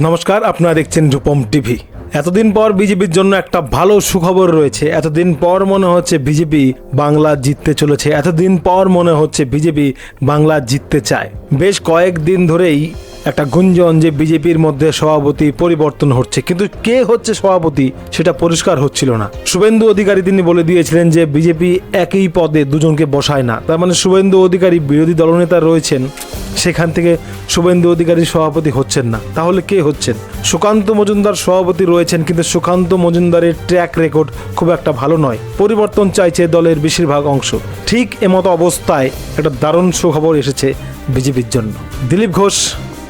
নমস্কার, আপনারা দেখছেন রূপম টিভি। এতদিন পর বিজেপির জন্য একটা ভালো সুখবর রয়েছে। এতদিন পর মনে হচ্ছে বিজেপি বাংলা জিততে চলেছে। এতদিন পর মনে হচ্ছে বিজেপি বাংলা জিততে চায়। বেশ কয়েকদিন ধরেই একটা গুঞ্জন যে বিজেপির মধ্যে সভাপতি পরিবর্তন হচ্ছে। কিন্তু কে হচ্ছে সভাপতি সেটা পরিষ্কার হচ্ছিল না। শুভেন্দু অধিকারী তিনি বলে দিয়েছিলেন যে বিজেপি একই পদে দুজনকে বসায় না। তার মানে শুভেন্দু অধিকারী বিরোধী দলনেতা রয়েছেন, সেখান থেকে শুভেন্দু অধিকারী সভাপতি হচ্ছেন না। তাহলে কে হচ্ছেন? সুকান্ত মজুমদার সভাপতি রয়েছেন, কিন্তু সুকান্ত মজুমদারের ট্র্যাক রেকর্ড খুব একটা ভালো নয়। পরিবর্তন চাইছে দলের বেশিরভাগ অংশ। ঠিক এমতো অবস্থায় একটা দারুণ সুখবর এসেছে বিজেপির জন্য। দিলীপ ঘোষ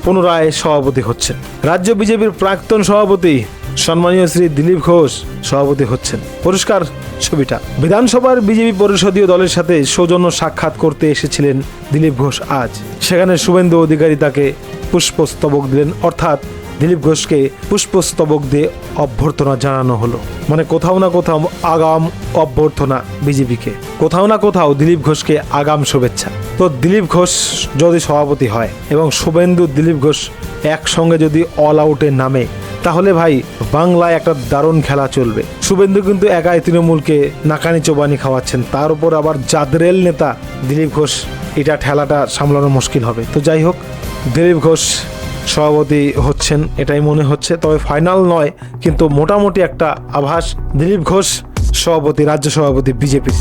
পুনরায় সভাপতি হচ্ছেন রাজ্য বিজেপির প্রাক্তন সভাপতি সম্মানীয় শ্রী দিলীপ ঘোষ সভাপতি হচ্ছেন। পুরস্কার ছবিটা। বিধানসভার বিজেপি পরিষদীয় দলের সাথে সৌজন্য সাক্ষাৎ করতে এসেছিলেন দিলীপ ঘোষ আজ। সেখানে শুভেন্দু অধিকারী তাকে পুষ্পস্তবক দিলেন। অর্থাৎ দিলীপ ঘোষকে পুষ্পস্তবক দিয়ে অভ্যর্থনা জানানো হলো। মানে কোথাও না কোথাও আগাম অভ্যর্থনা বিজেপিকে। কোথাও না কোথাও দিলীপ ঘোষকে আগাম শুভেচ্ছা। তো দিলীপ ঘোষ যদি সভাপতি হয় এবং শুভেন্দু দিলীপ ঘোষ একসঙ্গে যদি অল আউটে নামে, তাহলে ভাই বাংলায় একটা দারুণ খেলা চলবে। শুভেন্দু কিন্তু একাই তৃণমূলকে নাকানি চোবানি খাওয়াচ্ছেন। তার উপর আবার জাদরেল নেতা দিলীপ ঘোষ এটা ঠেলাটা সামলানো মুশকিল হবে। তো যাই হোক, দিলীপ ঘোষ সভাপতি হচ্ছেন, এটাই মনে হচ্ছে। তবে ফাইনাল নয়, কিন্তু মোটামুটি একটা আভাস। দিলীপ ঘোষ সভাপতি, রাজ্য সভাপতি বিজেপির